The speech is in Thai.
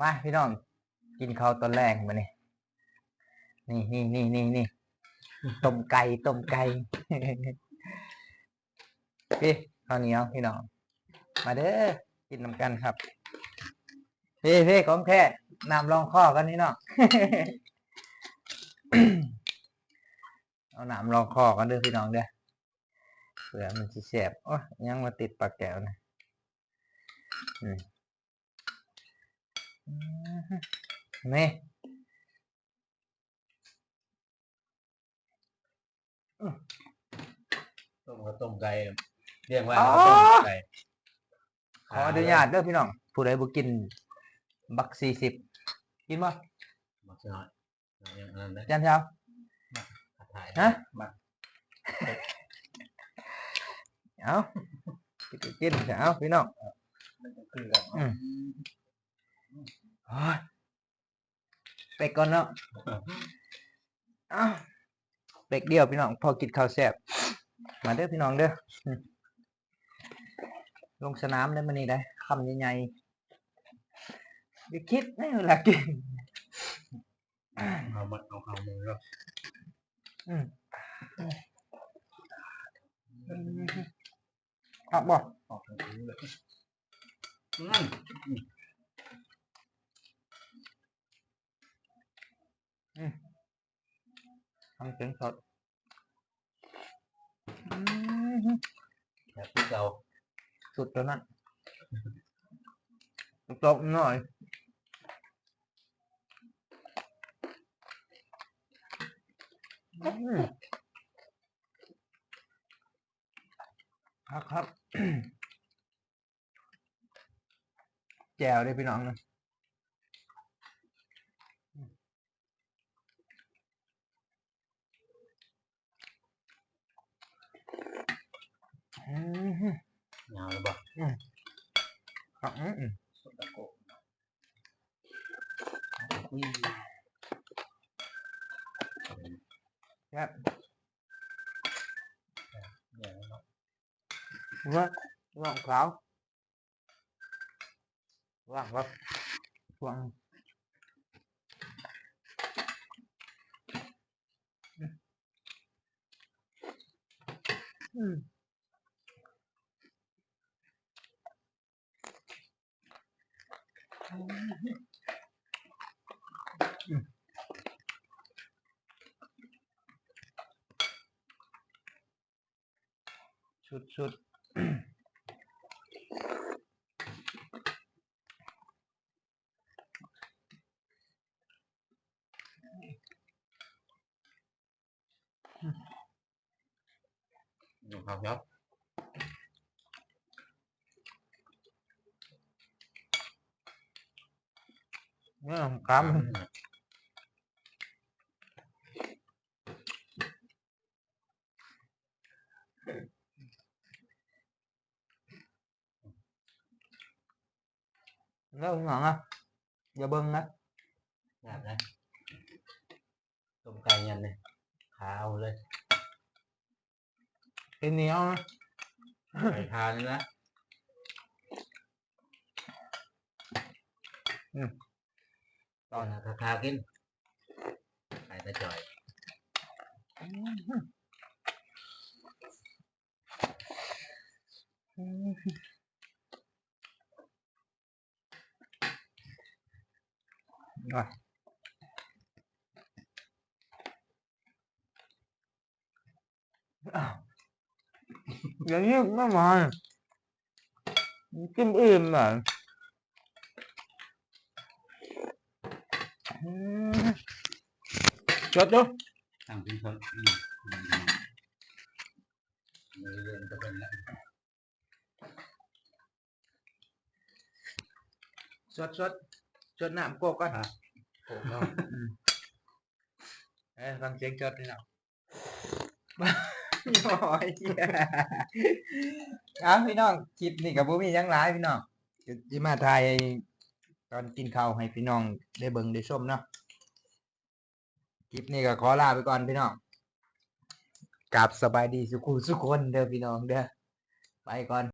มาพี่น้อง กินข้าวตอนแรกมาเนี่ยนี่นี่นี่นี่นี่ต้มไก่ต้มไก่พี่ข้าวเหนียวพี่น้อง มาเด้อกินน้ำกันครับพี่พี่ของแท้น้ำรองข้อกันนี่เนาะเอาหน้ำรองคอกันเด้อพี่น้องเด้อเผื่อมันสิแสบโอ้ยยังมาติดปากแก้วนะอืม นี่ต้มกับต้มไก่เรียกว่าข้าวต้มไก่ขออนุญาตเด้อพี่น้อง ผู้ใดบ่กิน บักสี่สิบกินบ่มักน้อยอย่างนั้นนะยันเช้าถ่ายฮะมักเอากินก็กินเอาพี่น้อง มันจะคือกันอืมโอ้ยไปก่อนเนาะเอ้าเบรกเดียวพี่น้องพอกินข้าวแซ่บมาเด้อพี่น้องเด้ออืมลงสนามได้มานี่ได้คำใหญ่ๆอย่าคิดนะเวลากินเอามันเอาเอามือแล้วอืมครับบ่ออกทางนี้เลยอืม ทำเสียงสดอืมแบบที่เราสุดแล้วนั่นตบหน่อยอืมครับครับ แจวด้วยพี่น้องนะ อืมเหงาหรือเปล่าครับ อืมอืมสดตะโกนอุ้ยครับอย่างนั้นเนาะว่าว่าง ขาวว่าคางอืมชุดชุดอยู่ครับครับเนี่ยครับแล้วหนังอะอย่าเบิ่งนะงานนะต้มไก่ยันเลยขาวเลยเป็นเหวนะไก่ทานอนทาทากินไก่ตะจ่อย งนี้ไม่มากินอิ่มอะอืมจดดูตั้งเป็นคนอืมอืมมือเรียนจะเป็นแล้วสดสดจดน้ำโกกก่อนโอ้เนาะเอ้ยฟังเสียงจดนี่เนาะย่อยเอาพี่น้องคลิปนี่กับบุมีหยังหลายพี่น้องจะจะมาถ่าย ตอนกินข้าวให้พี่น้องได้เบิ่งได้ชมเนาะคลิปนี้ก็ขอลาไปก่อนพี่น้องกลับสบายดีสุขุสุขคนเด้อพี่น้องเด้อไปก่อน